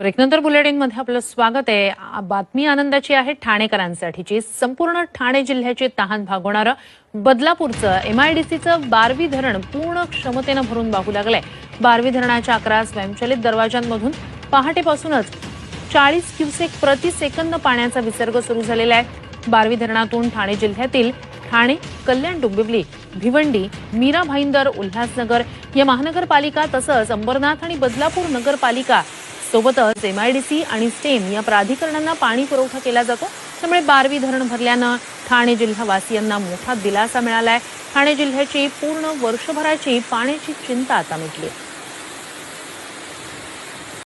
ब्रेकनंतर बुलेटिनमध्ये आपलं स्वागत आहे. बातमी आनंदाची आहे ठाणेकरांसाठीची. संपूर्ण ठाणे जिल्ह्याची तहान भागवणारं बदलापूरचं एमआयडीसीचं बारवी धरण पूर्ण क्षमतेनं भरून वाहू लागलंय. बारवी धरणाच्या अकरा स्वयंचलित दरवाजांमधून पहाटेपासूनच चाळीस क्युसेक प्रति सेकंद पाण्याचा विसर्ग सुरू झालेला आहे. बारवी धरणातून ठाणे जिल्ह्यातील ठाणे कल्याण डोंबिवली भिवंडी मीरा भाईंदर उल्हासनगर या महानगरपालिका तसंच अंबरनाथ आणि बदलापूर नगरपालिका सोबतच एमआयडीसी आणि स्टेम या प्राधिकरणांना पाणी पुरवठा केला जातो. त्यामुळे बारवी धरण भरल्यानं ठाणे जिल्हावासियांना मोठा दिलासा मिळालाय. ठाणे जिल्ह्याची पूर्ण वर्षभराची पाण्याची चिंता आता मिटली